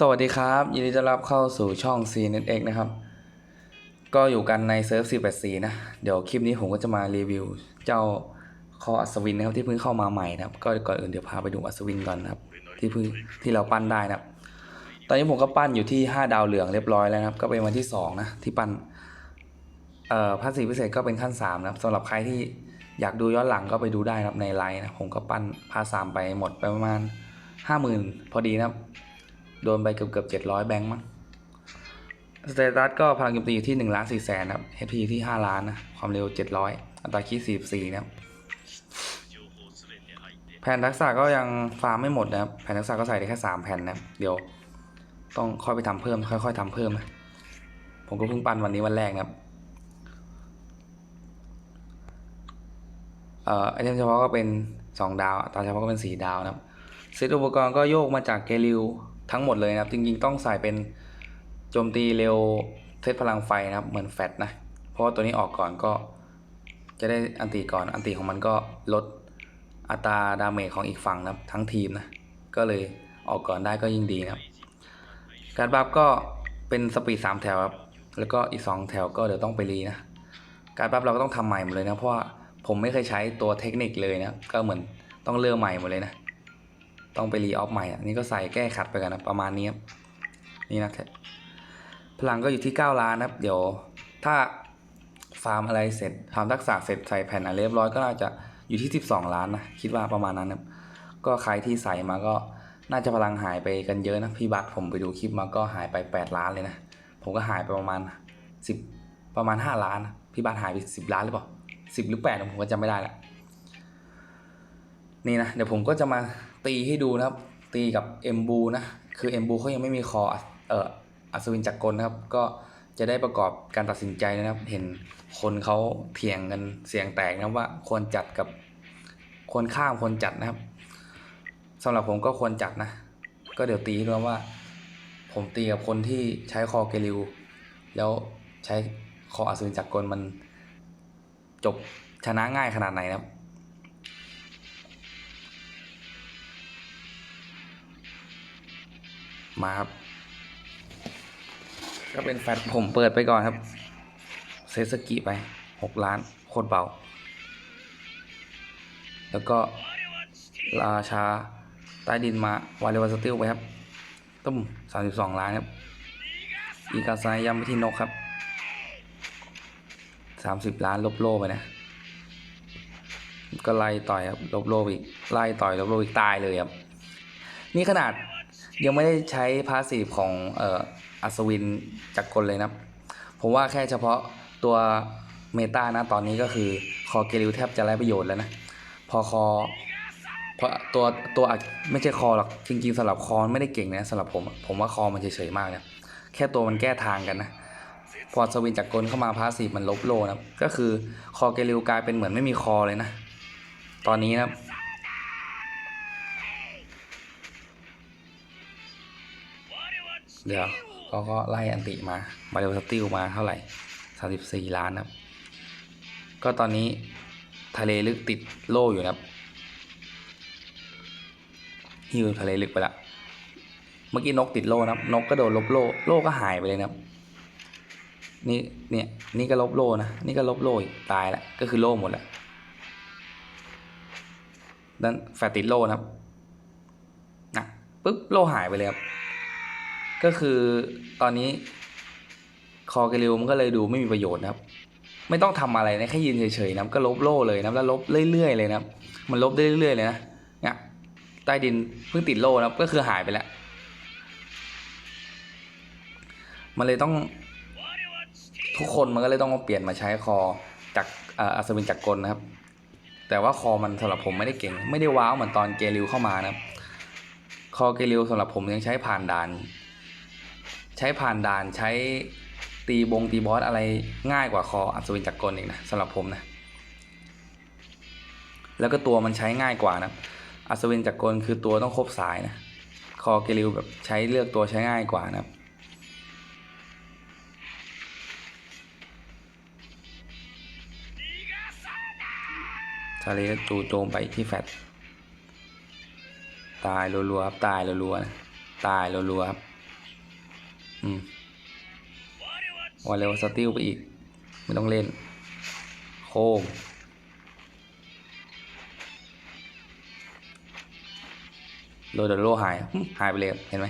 สวัสดีครับ ยินดีต้อนรับเข้าสู่ช่อง CNX นะครับ ก็อยู่กันในเซิร์ฟ484 นะ เดี๋ยวคลิปนี้ผมก็จะมารีวิว เจ้าคออัศวินนะครับที่เพิ่งเข้ามาใหม่นะครับ ก็ก่อนอื่นเดี๋ยวพาไปดูอัศวินก่อนนะครับ ที่เพิ่งที่เราปั้นได้นะครับ ตอนนี้ผมก็ปั้นอยู่ที่ 5 ดาวเหลืองเรียบร้อยแล้วนะครับ ก็เป็นวันที่ 2 นะที่ปั้นเอ่อภาษีพิเศษก็เป็นขั้น 3 นะครับสำหรับใครที่อยากดูย้อนหลังก็ไปดูได้นะครับในไลน์นะผมก็ปั้นพาสามไปหมดไปประมาณ 50,000 พอดีนะครับ โดนไปเกือบเกือบเจ็ดร้อยแบงค์มั้งสเตตัสก็พลังโจมตีอยู่ที่หนึ่งล้านสี่แสนครับ HP ที่ห้าล้านนะ ความเร็วเจ็ดร้อยอัตราคีสี่สี่นะครับ แผ่นทักษะก็ยังฟาร์มไม่หมดนะครับ แผ่นทักษะก็ใส่ได้แค่สามแผ่นนะ เดี๋ยวต้องค่อยไปทำเพิ่ม ค่อยๆทำเพิ่มนะ ผมก็เพิ่งปั้นวันนี้วันแรกนะครับเอ่อไอเทมเฉพาะก็เป็นสองดาวอัตาเฉพาะก็เป็นสี่ดาวนะครับเซตอุปกรณ์ก็โยกมาจากเกลิว ทั้งหมดเลยนะครับ จริงๆ ต้องใส่เป็นโจมตีเร็วเซตพลังไฟนะครับ เหมือนแฟตนะ เพราะว่าตัวนี้ออกก่อนก็จะได้อันตีก่อน อันตีของมันก็ลดอัตราดาเมจของอีกฝั่งนะครับ ทั้งทีมนะ ก็เลยออกก่อนได้ก็ยิ่งดีนะครับ การบัฟก็เป็นสปีดสามแถวครับ แล้วก็อีกสองแถวก็เดี๋ยวต้องไปรีนะ การบัฟเราก็ต้องทำใหม่หมดเลยนะ เพราะว่าผมไม่เคยใช้ตัวเทคนิคเลยนะ ก็เหมือนต้องเริ่มใหม่หมดเลยนะ ต้องไปรีออฟใหม่อะนี่ก็ใส่แก้ขัดไปกันนะประมาณนี้ครับนี่นะพลังก็อยู่ที่ 9 ล้านนะครับ เดี๋ยวถ้าฟาร์มอะไรเสร็จทำทักษะเสร็จใส่แผ่นอะไรเรียบร้อยก็น่าจะอยู่ที่ 12 ล้านนะ คิดว่าประมาณนั้นนะครับก็ใครที่ใส่มาก็น่าจะพลังหายไปกันเยอะนะพี่บัตผมไปดูคลิปมาก็หายไป 8 ล้านเลยนะ ผมก็หายไปประมาณ 10 ประมาณ 5 ล้านนะพี่บัตหายไป 10 ล้านหรือเปล่า10 หรือ 8 ผมก็จำไม่ได้ละนี่นะเดี๋ยวผมก็จะมา ตีให้ดูนะครับ ตีกับเอมบูนะ คือเอมบูเขายังไม่มีคออะเอ่ออัศวินจักรกลนะครับ ก็จะได้ประกอบการตัดสินใจนะครับ เห็นคนเขาเถียงกันเสียงแตกนะว่าควรจัดกับควรข้ามควรจัดนะครับสำหรับผมก็ควรจัดนะ ก็เดี๋ยวตีให้ดูว่า ผมตีกับคนที่ใช้คอเกลิว แล้วใช้คออัศวินจักรกลมันจบชนะง่ายขนาดไหนนะครับ มาครับ ก็เป็นแฟตผมเปิดไปก่อนครับ เซสกิไปหกล้านโคตรเบา แล้วก็ราชาใต้ดินมาวาเลวาสติลไปครับตุ้มสามสิบสองล้านครับ อีกาซายย้ำไปที่นกครับสามสิบล้านลบโลไปนะ ก็ไล่ต่อยครับลบโลอีกไล่ต่อยลบโลอีกตายเลยครับ นี่ขนาด ยังไม่ได้ใช้พาสซีฟของเอ่ออัศวินจักรกลเลยนะผมว่าแค่เฉพาะตัวเมตานะตอนนี้ก็คือคอเกลิวแทบจะไร้ประโยชน์แล้วนะ พอคอเพราะตัวตัวไม่ใช่คอหรอกจริงๆสำหรับคอไม่ได้เก่งนะสำหรับผมผมว่าคอมันเฉยๆมากนะแค่ตัวมันแก้ทางกันนะพออัศวินจักกลเข้ามาพาสีมันลบโลนะก็คือคอเกลิวกลายเป็นเหมือนไม่มีคอเลยนะ ตอนนี้นะ เดี๋ยวเขาก็ไล่อันติมามาเรลสติลมาเท่าไหร่สามสิบสี่ล้านครับ ก็ตอนนี้ทะเลลึกติดโล่อยู่นะครับฮิวทะเลลึกไปละเมื่อกี้นกติดโล่นะครับ นกก็โดนลบโล่โล่ก็หายไปเลยนะครับนี่เนี่ยนี่ก็ลบโล่นะนี่ก็ลบโล่อีกตายละก็คือโล่หมดละด้นแฟตติดโล่นะครับนะปุ๊บโล่หายไปเลยครับ ก็คือตอนนี้คอเกลิวมันก็เลยดูไม่มีประโยชน์นะครับ ไม่ต้องทำอะไรนะแค่ยืนเฉยๆนะก็ลบโล่เลยนะแล้วลบเรื่อยๆเลยนะมันลบได้เรื่อยๆเลยนะเนี่ยใต้ดินเพิ่งติดโล่นะก็คือหายไปแล้วมันเลยต้องทุกคนมันก็เลยต้องมาเปลี่ยนมาใช้คอจากอัศวินจักรกลนะครับ แต่ว่าคอมันสำหรับผมไม่ได้เก่ง ไม่ได้ว้าวเหมือนตอนเกลิวเข้ามานะครับ คอเกลิวสำหรับผมยังใช้ผ่านด่าน ใช้ผ่านด่านใช้ตีบงตีบอสอะไรง่ายกว่าคออัศวินจักรกลอีกนะสำหรับผมนะ แล้วก็ตัวมันใช้ง่ายกว่านะอัศวินจักรกลคือตัวต้องครบสายนะ คอเกลิวแบบใช้เลือกตัวใช้ง่ายกว่านะครับทะเลก็จูโจมไปที่แฟตตายรัวๆครับตายรัวๆนะตายรัวๆครับ อืมวาเร็วสติลไปอีก ไม่ต้องเล่น โค้งโรดโลหาย หายไปเลยเห็นไหม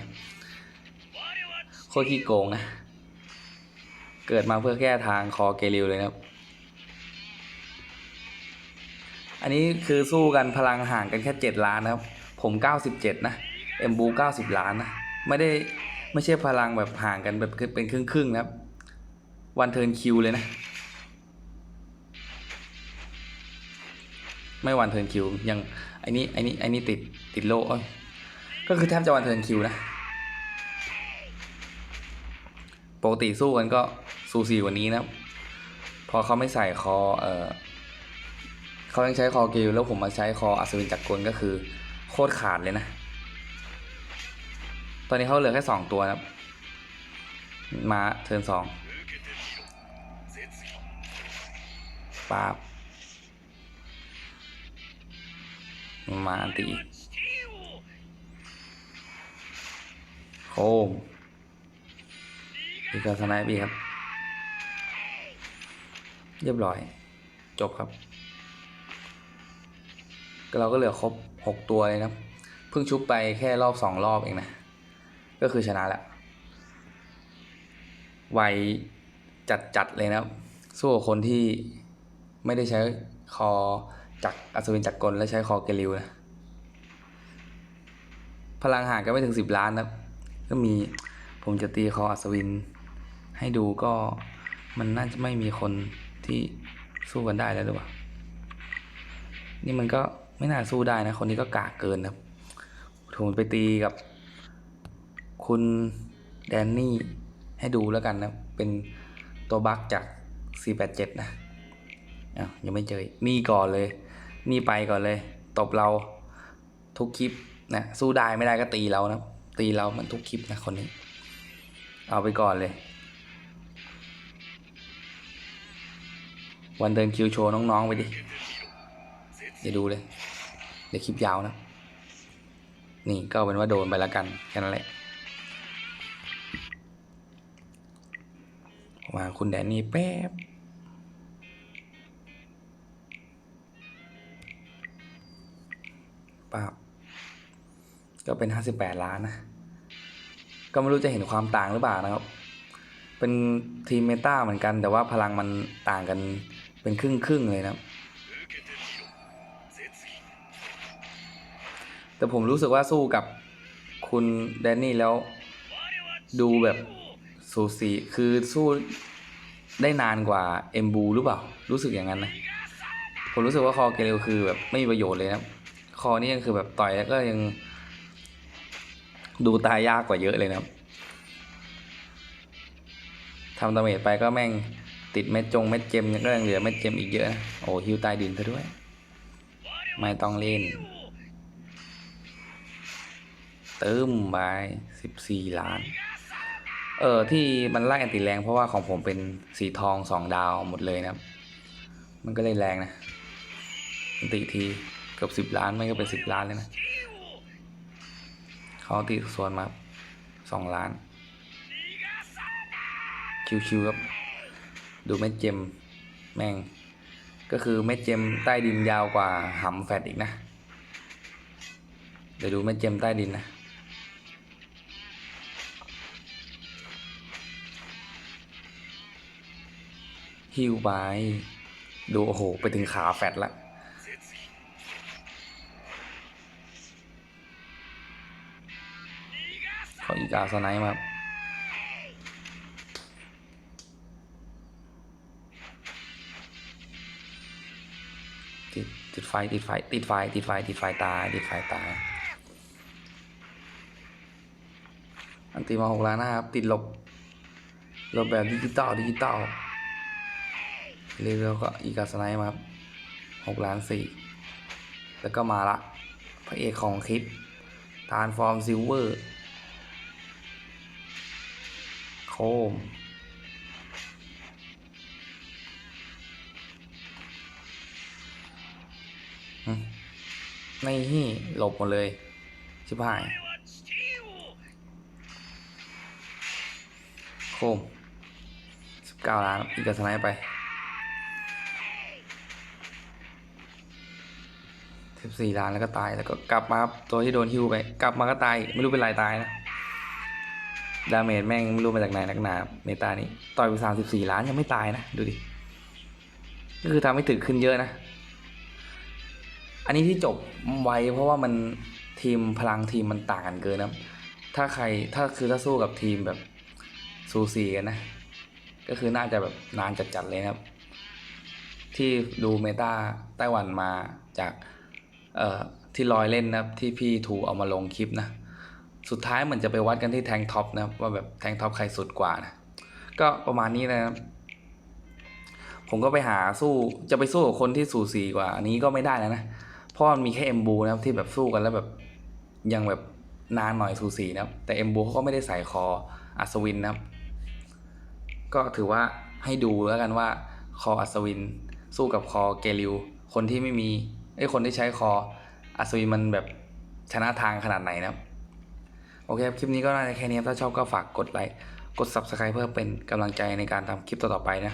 โคตรขี้โกงนะ เกิดมาเพื่อแก้ทางคอเกลิวเลยนะครับ อันนี้คือสู้กันพลังห่างกันแค่เจ็ดล้านนะครับ ผมเก้าสิบเจ็ดนะ เอ็มบูเก้าสิบล้านนะ ไม่ได้ ไม่ใช่พลังแบบห่างกันแบบเป็นครึ่งครึ่งๆนะครับ วันเทิร์นคิวเลยนะ ไม่วันเทิร์นคิวยังไอ้นี้ไอ้นี้ไอ้นี้ติดติดโลอ้ยก็คือแทบจะวันเทิร์นคิวนะปกติสู้กันก็สูสีกว่านี้นะพอเขาไม่ใส่คอเออเขายังใช้คอเกลแล้วผมมาใช้คออัศวินจักรกลก็คือโคตรขาดเลยนะ ตอนนี้เขาเหลือแค่สองตัวครับ มาเทิร์นสองปาบมาอันตีโคมอีกการสไนป์บีครับ เรียบร้อย จบครับ เราก็เหลือครบหกตัวเลยครับ เพิ่งชุบไปแค่รอบสองรอบเองนะ ก็คือชนะแล้วไวจัดจัดๆเลยนะครับ สู้กับคนที่ไม่ได้ใช้คอจักรอัศวินจักรกลและใช้คอเกลิวนะ พลังห่างก็ไม่ถึงสิบล้านนะก็มีผมจะตีคออัศวิน ให้ดูก็มันน่าจะไม่มีคนที่สู้กันได้แล้วหรือเปล่า นี่มันก็ไม่น่าสู้ได้นะ คนนี้ก็กากเกินนะครับผมไปตีกับ คุณแดนนี่ ให้ดูแล้วกันนะ เป็นตัวบั๊กจาก 487 นะอ้าวยังไม่เจออีกนี่ก่อนเลย นี่ไปก่อนเลย ตบเราทุกคลิปนะ สู้ได้ไม่ได้ก็ตีเรานะ ตีเรามันทุกคลิปนะคนนี้ เอาไปก่อนเลย วันเดินคิวโชว์น้อง ๆ ไปดิ เดี๋ยวดูเลย เดี๋ยวคลิปยาวนะ นี่ก็เอาเป็นว่าโดนไปแล้วกัน แค่นั้นแหละ มาคุณแดนนี่แป๊บป้าบก็เป็นห้าสิบแปดล้านนะ ก็ไม่รู้จะเห็นความต่างหรือเปล่านะครับ เป็นทีมเมตาเหมือนกัน แต่ว่าพลังมันต่างกันเป็นครึ่งครึ่งเลยนะแต่ผมรู้สึกว่าสู้กับคุณแดนนี่แล้วดูแบบ สูสีคือสู้ได้นานกว่าเอมบูหรือเปล่า รู้สึกอย่างนั้นนะ ผมรู้สึกว่าคอเกเรลคือแบบไม่มีประโยชน์เลยนะครับ คอนี่ยังคือแบบต่อยแล้วก็ยัง ดูตายยากกว่าเยอะเลยนะครับทำดาเมจไปก็แม่งติดเม็ดจงเม็ดเจมก็ยังเหลือเม็ดเจมอีกเยอะนะโอ้ฮิวใต้ดินซะด้วย ไม่ต้องเล่น เติมไปสิบสี่ล้าน เออที่มันไล่อันติแรงเพราะว่าของผมเป็นสีทองสองดาวหมดเลยนะครับ มันก็เลยแรงนะอันติทีเกือบสิบล้านไม่ก็เป็นสิบล้านเลยนะเขาตีส่วนมาสองล้าน ชิวๆครับ ดูเม็ดเจมแม่ง ก็คือเม็ดเจมใต้ดินยาวกว่าหำแฟดอีกนะ เดี๋ยวดูเม็ดเจมใต้ดินนะ ฮิวไป ดูโอ้โห ไปถึงขาแฟดละเขาอีกาสไนมาติดติดไฟติดไฟติดไฟติดไฟติดไฟตายติดไฟตายอันตีมาหกล้านนะครับ ติดลบลบแบบดิจิตอลดิจิตอล เร็วๆก็อีกาสไนมาครับหกล้านสี่แล้วก็มาละพระเอกของคลิปทานฟอร์มซิลเวอร์โคมอืมไม่ฮี่หลบหมดเลย ชิบหาย โคมสิบเก้าล้าน อีกกระสไนไป สิบสี่ล้านแล้วก็ตายแล้วก็กลับมาตัวที่โดนฮิวไป กลับมาก็ตายไม่รู้เป็นไรตายนะดาเมจแม่งไม่รู้มาจากไหนนักหนาเมตานี้ต่อยไปสามสิบสี่ล้านยังไม่ตายนะ ดูดิก็คือทำให้ตึกขึ้นเยอะนะ อันนี้ที่จบไวเพราะว่ามันทีมพลังทีมมันต่างกันเกินนะถ้าใครถ้าคือถ้าสู้กับทีมแบบซูซีกันนะ ก็คือน่าจะแบบนานจัดๆเลยนะครับ ที่ดูเมตาไต้หวันมาจาก ที่ลอยเล่นนะครับที่พี่ทูเอามาลงคลิปนะ สุดท้ายเหมือนจะไปวัดกันที่แทงท็อปนะครับว่าแบบแทงท็อปใครสุดกว่านะก็ประมาณนี้นะครับผมก็ไปหาสู้จะไปสู้กับคนที่สูสีกว่า อันนี้ก็ไม่ได้แล้วนะเพราะมันมีแค่เอ็มบูนะครับที่แบบสู้กันแล้วแบบยังแบบนานหน่อยสูสีนะครับ แต่เอ็มบูเขาก็ไม่ได้ใส่คออัศวินนะครับ ก็ถือว่าให้ดูแล้วกันว่าคออัศวิน สู้กับคอเกลิว คนที่ไม่มี ไอ้คนที่ใช้คออัศวินมันแบบชนะทางขนาดไหนนะครับ โอเคครับคลิปนี้ก็น่าจะแค่นี้ถ้าชอบก็ฝากกดไลค์ กด subscribe เพื่อเป็นกำลังใจในการทำคลิปต่อๆไปนะ